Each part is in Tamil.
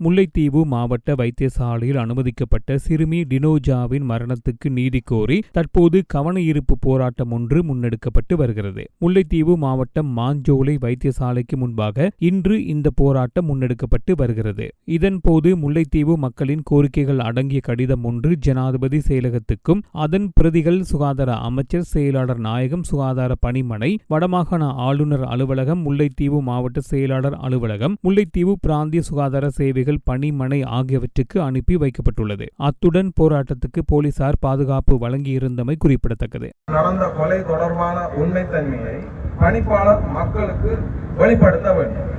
முல்லைத்தீவு மாவட்ட வைத்தியசாலையில் அனுமதிக்கப்பட்ட சிறுமி டினோஜாவின் மரணத்துக்கு நீதி கோரி தற்போது கவனஈர்ப்பு போராட்டம் ஒன்று முன்னெடுக்கப்பட்டு வருகிறது. முல்லைத்தீவு மாவட்டம் மாஞ்சோலை வைத்தியசாலைக்கு முன்பாக இன்று இந்த போராட்டம் முன்னெடுக்கப்பட்டு வருகிறது. இதன்போது முல்லைத்தீவு மக்களின் கோரிக்கைகள் அடங்கிய கடிதம் ஒன்று ஜனாதிபதி செயலகத்துக்கும் அதன் பிரதிகள் சுகாதார அமைச்சர் செயலாளர் நாயகம் சுகாதார பணிமனை வடமாகாண ஆளுநர் அலுவலகம் முல்லைத்தீவு மாவட்ட செயலாளர் அலுவலகம் முல்லைத்தீவு பிராந்திய சுகாதார சேவை சேவைகள் பணிமனை ஆகியவற்றுக்கு அனுப்பி வைக்கப்பட்டுள்ளது. அத்துடன் போராட்டத்துக்கு போலீசார் பாதுகாப்பு வழங்கியிருந்தமை குறிப்பிடத்தக்கது. நடந்த கொலை தொடர்பான உண்மைத்தன்மையை பணிப்பாளர் மக்களுக்கு வெளிப்படுத்த வேண்டும்.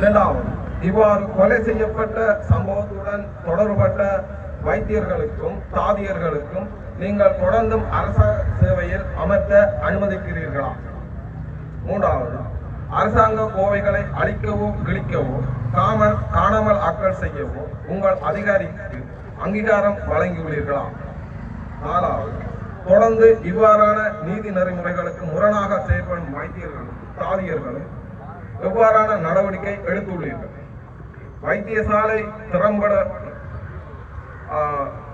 இரண்டாவது இவ்வாறு கொலை செய்யப்பட்ட சம்பவத்துடன் தொடர்பட்ட வைத்தியர்களுக்கும் தாதியர்களுக்கும் நீங்கள் தொடர்ந்தும் அரச சேவையில் அமர்த்த அனுமதிக்கிறீர்களா? மூன்றாவது அரசாங்க கோவைகளை அழிக்கவோ கிழிக்கவோ காமல் காணாமல் ஆக்கல் செய்யவும் உங்கள் அதிகாரிக்கு அங்கீகாரம் வழங்கியுள்ளீர்களா? நாலாவது தொடர்ந்து இவ்வாறான நீதி நெறிமுறைகளுக்கு முரணாக செயல்படும் வைத்தியர்களும் தாதியர்களும் எவ்வாறான நடவடிக்கை எடுத்துள்ளீர்கள்? வைத்தியசாலை திறம்பட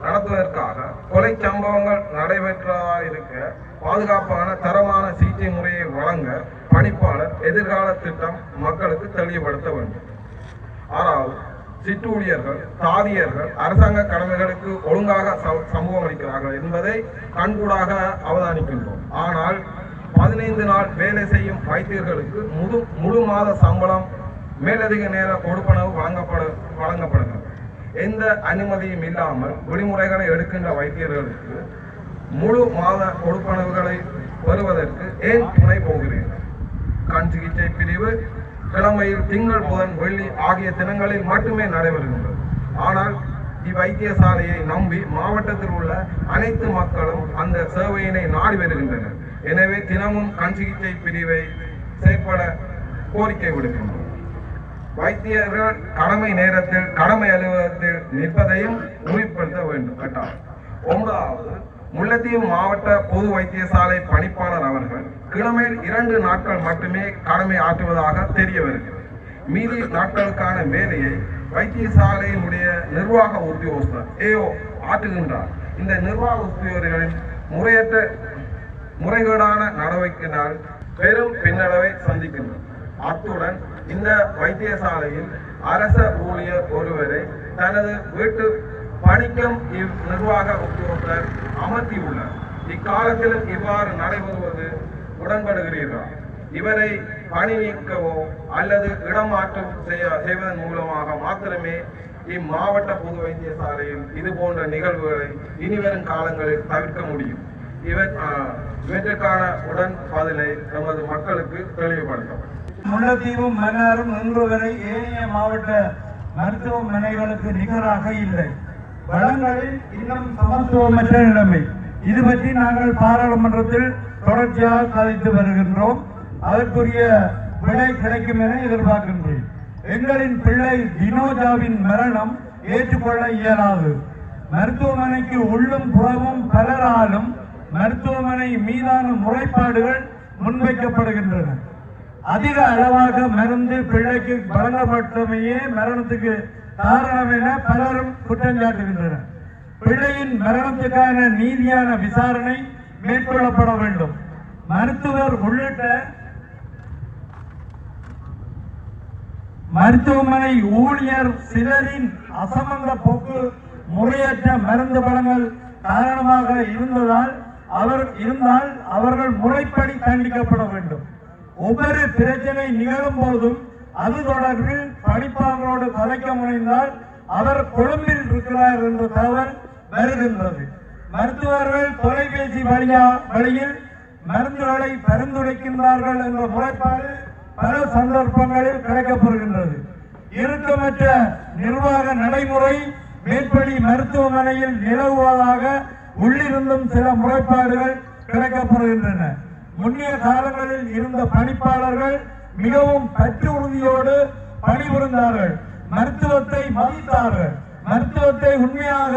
நடத்துவதற்காக கொலை சம்பவங்கள் நடைபெற்றதாக இருக்க பாதுகாப்பான தரமான சிகிச்சை முறையை வழங்க பணிப்பாளர் எதிர்கால திட்டம் மக்களுக்கு தெளிவுபடுத்த வேண்டும். ஆனால் சிற்றூழியர்கள் தாதியர்கள் அரசாங்க கடமைகளுக்கு ஒழுங்காக ச- சமூகம் அளிக்கிறார்கள் என்பதை கண்கூடாக அவதானிக்கின்றோம். ஆனால் பதினைந்து நாள் வேலை செய்யும் வைத்தியர்களுக்கு முழு முழு மாத சம்பளம் மேலதிக நேர கொடுப்பனவு வழங்கப்பட வழங்கப்படுகிறது. எந்த அனுமதியும் இல்லாமல் விடுமுறைகளை எடுக்கின்ற வைத்தியர்களுக்கு முழு மாத கொடுப்பனவுகளை பெறுவதற்கு ஏன் துணை போகிறீர்கள்? கண் சிகிச்சை பிரிவு கிழமையில் திங்கள் புதன் வெள்ளி ஆகிய தினங்களில் மட்டுமே நடைபெறுகின்றது. ஆனால் இவ்வைத்தியசாலையை நம்பி மாவட்டத்தில் உள்ள அனைத்து மக்களும் அந்த சேவையினை நாடி வருகின்றனர். எனவே தினமும் கண் சிகிச்சை பிரிவை செயற்பட கோரிக்கை விடுக்கின்றோம். வைத்தியர்கள் கடமை நேரத்தில் கடமை அலுவலகத்தில் நிற்பதையும் உறுதிப்படுத்த வேண்டும். கட்டாயம். ஒன்பதாவது முல்லைத்தீவு மாவட்ட பொது வைத்தியசாலை பணிப்பாளர் அவர்கள் கிழமையில் இரண்டு நாட்கள் மட்டுமே கடமை ஆற்றுவதாக தெரிய வருகிறது மீதி நாட்களுக்கான வேலையை வைத்தியசாலையினுடைய நிர்வாக உத்தியோகஸ்தர் ஏஓ ஆற்றுகின்றார். இந்த நிர்வாக உத்தியோகர்களின் முறையற்ற முறைகேடான நடவடிக்கையினால் பெரும் பின்னடைவை சந்திக்கின்றனர். அத்துடன் இந்த வைத்தியசாலையில் அரச ஊழியர் ஒருவரை தனது வீட்டு பணிக்கும் இவ் நிர்வாக உத்தியோகத்தர் அமர்த்தியுள்ளார். இக்காலத்திலும் இவ்வாறு நடைபெறுவது உடன்படுகிறீர்களா இவரை பணி நீக்கவோ அல்லது இடமாற்றம் செய்ய செய்வதன் மூலமாக மாத்திரமே இம்மாவட்ட பொது வைத்தியசாலையில் இது போன்ற நிகழ்வுகளை இனிவரும் காலங்களில் தவிர்க்க முடியும். இவர் இவற்றுக்கான உடன் பதிலை நமது மக்களுக்கு தெளிவுபடுத்தப்படும் முல்லைத்தீவும் மன்னாரும் இன்று வரை ஏனைய மாவட்ட மருத்துவமனைகளுக்கு நிகராக இல்லை. வளங்களில் இன்னும் சமத்துவமற்ற நிலைமை. இது பற்றி நாங்கள் பாராளுமன்றத்தில் தொடர்ச்சியாக சாதித்து வருகின்றோம். அதற்குரிய விடை கிடைக்கும் என எதிர்பார்க்கின்றேன். எங்களின் பிள்ளை தினோஜாவின் மரணம் ஏற்றுக்கொள்ள இயலாது. மருத்துவமனைக்கு உள்ளும் புறமும் பலராலும் மருத்துவமனை மீதான முறைப்பாடுகள் முன்வைக்கப்படுகின்றன. அதிக அளவாக மருந்து பிள்ளைக்கு வழங்கப்பட்டமையே மரணத்துக்கு காரணம் என பலரும் குற்றம் சாட்டுகின்றனர். பிள்ளையின் மரணத்துக்கான நீதியான விசாரணை மேற்கொள்ளப்பட வேண்டும். மருத்துவர் உள்ளிட்ட மருத்துவமனை ஊழியர் சிலரின் அசமந்த போக்கு முறையற்ற மருந்து படங்கள் காரணமாக இருந்ததால் அவர் இருந்தால் அவர்கள் முறைப்படி தண்டிக்கப்பட வேண்டும். ஒவ்வொரு பிரச்சனை நிகழும் போதும் அது தொடர்பில் படிப்பாளர்களோடு கலைக்க முனைந்தால் அவர் கொழும்பில் இருக்கிறார் என்ற தகவல் வருகின்றது. மருத்துவர்கள் தொலைபேசி வழியா வழியில் மருந்துகளை பரிந்துரைக்கின்றார்கள் என்ற முறைப்பாடு பல சந்தர்ப்பங்களில் கிடைக்கப்பெறுகின்றது இறுக்கமற்ற நிர்வாக நடைமுறை மேற்படி மருத்துவமனையில் நிலவுவதாக உள்ளிருந்தும் சில முறைப்பாடுகள் கிடைக்கப்பெறுகின்றன முன்னைய காலங்களில் இருந்த பணிப்பாளர்கள் மிகவும் பற்று உறுதியோடு பணிபுரிந்தார்கள். மருத்துவத்தை மதித்தார்கள். மருத்துவத்தை உண்மையாக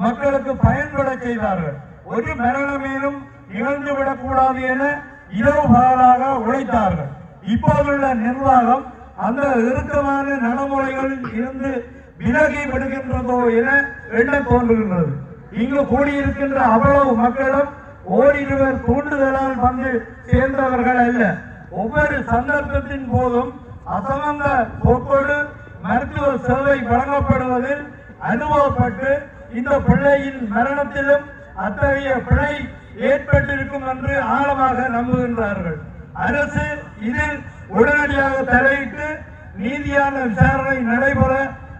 மக்களுக்கு பயன்பட செய்தார்கள். ஒரு மரணமேலும் இழந்துவிடக் கூடாது என இரவு பகலாக உழைத்தார்கள். இப்போதுள்ள நிர்வாகம் அந்த இறுக்கமான நடைமுறைகளில் இருந்து விலகி விடுகின்றதோ என எண்ணம் தோன்றுகின்றது. இங்கு கூடியிருக்கின்ற அவ்வளவு மக்களும் ஓரிருவர் தூண்டுதலால் வந்து சேர்ந்தவர்கள் அல்ல. ஒவ்வொரு சந்தர்ப்பத்தின் போதும் அசமந்த போக்கோடு மருத்துவ சேவை வழங்கப்படுவதில் அனுபவப்பட்டு இந்த பிள்ளையின் மரணத்திலும் அத்தகைய பிழை ஏற்பட்டிருக்கும் என்று ஆழமாக நம்புகின்றார்கள். அரசு இதில் உடனடியாக தலையிட்டு நீதியான விசாரணை நடைபெற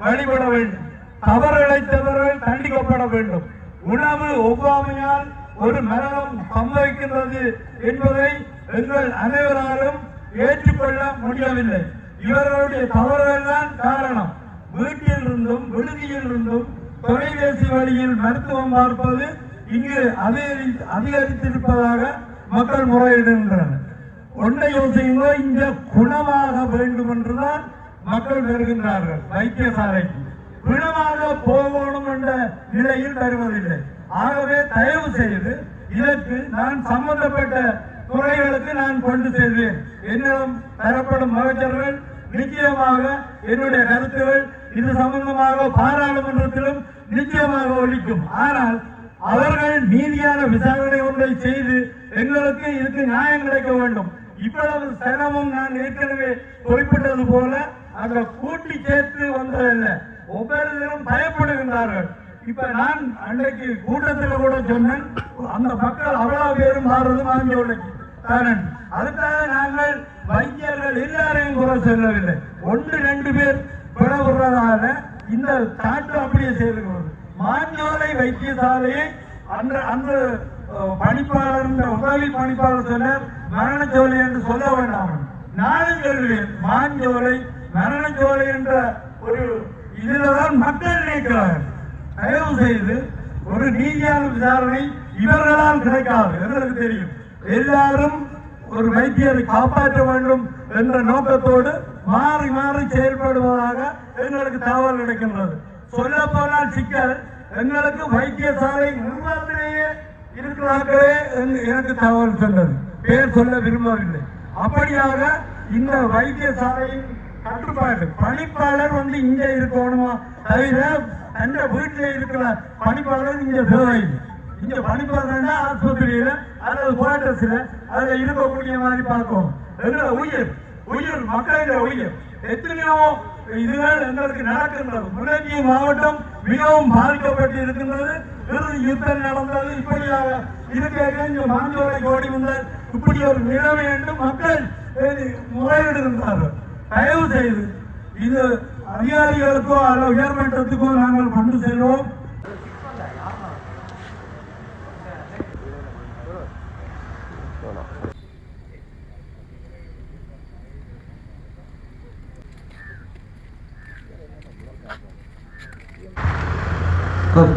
வழிபட வேண்டும். தவறழைத்தவர்கள் தண்டிக்கப்பட வேண்டும். உணவு ஒவ்வாமையால் ஒரு மரணம் சம்பவிக்கின்றது என்பதை எங்கள் அனைவராலும் ஏற்றுக்கொள்ள முடியவில்லை. இவர்களுடைய தவறுகள் தான் காரணம். வீட்டில் இருந்தும் விடுதியில் இருந்தும் தொலைபேசி வழியில் மருத்துவம் பார்ப்பது இங்கு அதிகரித்திருப்பதாக மக்கள் முறையிடுகின்றனர். ஒன்றை யோசிங்க இங்க குணமாக வேண்டும் என்றுதான் மக்கள் வருகின்றார்கள் வைத்தியசாலைக்கு. குணமாக போகணும் என்ற நிலையில் வருவதில்லை. ஆகவே தயவு செய்து இதற்கு நான் சம்பந்தப்பட்ட துறைகளுக்கு நான் கொண்டு செல்வேன். என்னிடம் தரப்படும் அமைச்சர்கள் நிச்சயமாக என்னுடைய கருத்துகள் இது சம்பந்தமாக பாராளுமன்றத்திலும் நிச்சயமாக ஒழிக்கும் ஆனால் அவர்கள் நீதியான விசாரணை ஒன்றை செய்து எங்களுக்கு இதுக்கு நியாயம் கிடைக்க வேண்டும். இவ்வளவு சிரமம் நான் ஏற்கனவே குறிப்பிட்டது போல அந்த கூட்டி சேர்த்து வந்ததில்லை. ஒவ்வொருவரும் பயப்படுகின்றார்கள். இப்ப நான் அன்றைக்கு கூட்டத்தில் கூட சொன்னேன் அந்த மக்கள் அவ்வளவு பேரும் மாறுறது மாஞ்சோலைக்கு காரணம் அதுக்காக நாங்கள் வைத்தியர்கள் எல்லாரையும் குறை சொல்லவில்லை. ஒன்று ரெண்டு பேர் பிளவுறதால இந்த காட்டு அப்படியே செய்திருக்கிறது மாஞ்சோலை வைத்தியசாலையை அந்த அந்த பணிப்பாளர் உதவி பணிப்பாளர் சொன்னார் மரணச்சோலை என்று சொல்ல வேண்டாம். நானும் சொல்வேன் மாஞ்சோலை மரணச்சோலை என்ற ஒரு இதுலதான் மக்கள் நினைக்கிறார்கள். தயவு செய்து ஒரு நீதியான விசாரணை இவர்களால் கிடைக்காது எங்களுக்கு தெரியும். எல்லாரும் ஒரு வைத்தியரை காப்பாற்ற வேண்டும் என்ற நோக்கத்தோடு மாறி மாறி செயல்படுவதாக எங்களுக்கு தகவல் கிடைக்கின்றது. சொல்ல போனால் சிக்கல். எங்களுக்கு வைத்தியசாலை நிர்வாகத்திலேயே இருக்கிறார்களே எனக்கு தகவல் சொன்னது. பேர் சொல்ல விரும்பவில்லை. அப்படியாக இந்த வைத்தியசாலையின் கட்டுப்பாடு பணிப்பாளர் வந்து இங்கே இருக்கணுமா? தவிர அந்த வீட்டில் இருக்கிற பணிப்பாளர் இங்கே தேவையில்லை இங்க பணிப்பாளர்னா ஆஸ்பத்திரியில அல்லது குவார்டர்ஸ்ல அதுல இருக்கக்கூடிய மாதிரி பார்க்கும் எங்களோட உயிர். உயிர் மக்களிட உயிர். எத்தனையோ இதுகள் எங்களுக்கு நடக்கின்றது. முன்னேற்றிய மாவட்டம் மிகவும் பாதிக்கப்பட்டு இருக்கின்றது யுத்தம் நடந்தது. இப்படியாக இருக்க இங்க மாஞ்சோலை கோடி வந்தால் இப்படி ஒரு நிலைமை என்று மக்கள் முறையிடுகின்றார்கள். தயவு செய்து இது அதிகாரிகளுக்கோ அல்ல உயர்மட்டத்துக்கோ நாங்கள் கொண்டு செல்வோம். கொண்டு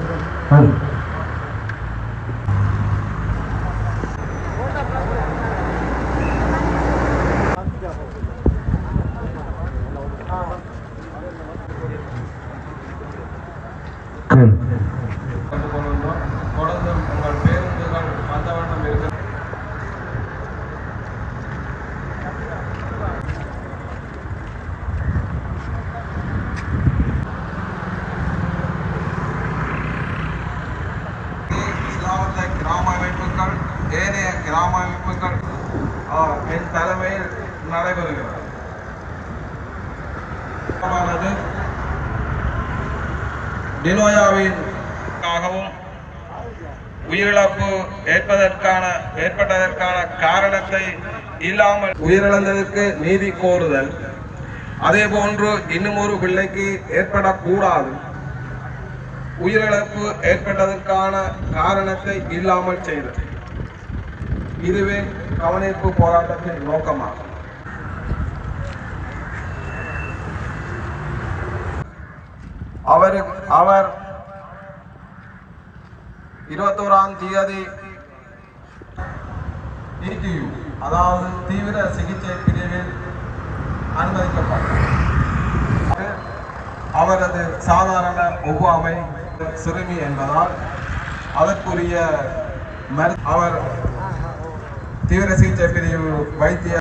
கொள்கின்றோம் தொடர்ந்து உங்கள் பேருந்துகள் வந்த வண்ணம் இருக்கு இஸ்லாமத்தை கிராம அமைப்புகள் ஏனைய கிராம அமைப்புகள் என் தலைமையில் நடைபெறுகிறது. டினோயாவின் உயிரிழப்பு ஏற்பதற்கான ஏற்பட்டதற்கான காரணத்தை இல்லாமல் உயிரிழந்ததற்கு நீதி கோருதல். அதே போன்று இன்னும் ஒரு பிள்ளைக்கு ஏற்படக்கூடாது. உயிரிழப்பு ஏற்பட்டதற்கான காரணத்தை இல்லாமல் செய்தது இதுவே கவனிப்பு போராட்டத்தின் நோக்கமாகும் அவர் அவர் இருபத்தோராம் தேதி டிடியு அதாவது தீவிர சிகிச்சை பிரிவில் அனுமதிக்கப்பட்டார். அவரது சாதாரண ஒவ்வாமை சிறுமி என்பதால் அதற்குரிய மரு அவர் தீவிர சிகிச்சை பிரிவு வைத்திய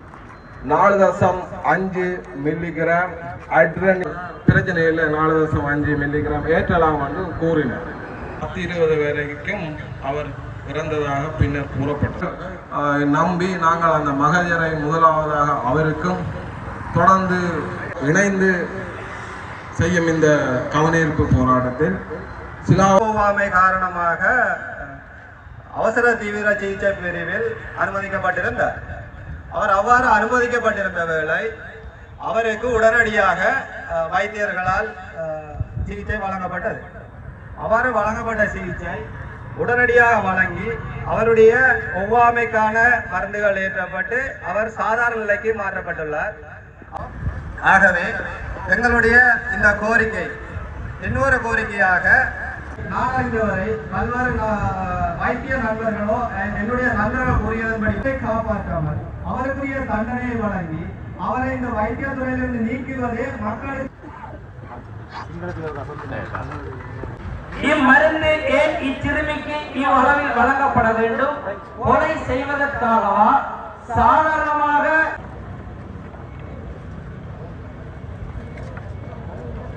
நாலு தசம் அஞ்சு மில்லிகிராம் அட்ரன் பிரச்சனை இல்லை நாலு தசம் அஞ்சு மில்லிகிராம் ஏற்றலாம் என்று கூறினார். பத்து இருபது வரைக்கும் அவர் இறந்ததாக பின்னர் கூறப்பட்டது. ஆஹ் நம்பி நாங்கள் அந்த மகஜரை முதலாவதாக அவருக்கும் தொடர்ந்து இணைந்து செய்யும் இந்த கவனஈர்ப்பு போராட்டத்தில் சிலா காரணமாக அவசர தீவிர சிகிச்சை பிரிவில் அனுமதிக்கப்பட்டிருந்தார். அவர் அவ்வாறு அனுமதிக்கப்பட்டிருந்த வேளை அவருக்கு உடனடியாக வைத்தியர்களால் சிகிச்சை வழங்கப்பட்டது. அவ்வாறு வழங்கப்பட்ட சிகிச்சை உடனடியாக வழங்கி அவருடைய ஒவ்வாமைக்கான மருந்துகள் ஏற்றப்பட்டு அவர் சாதாரண நிலைக்கு மாற்றப்பட்டுள்ளார். ஆகவே எங்களுடைய இந்த கோரிக்கை இன்னொரு கோரிக்கையாக நான் வரை பல்வேறு வைத்திய நண்பர்களோ என்னுடைய நண்பர்கள் கூறியதன்படி காப்பாற்றாமல் அவருக்குரிய தண்டனையை வழங்கி அவரை இந்த வைத்தியத்துறையிலிருந்து நீக்குவதே மக்களுக்கு இம்மருந்து ஏன் இச்சிறுமிக்கு இவ்வளவில் வழங்கப்பட வேண்டும்? கொலை செய்வதற்காகவா? சாதாரணமாக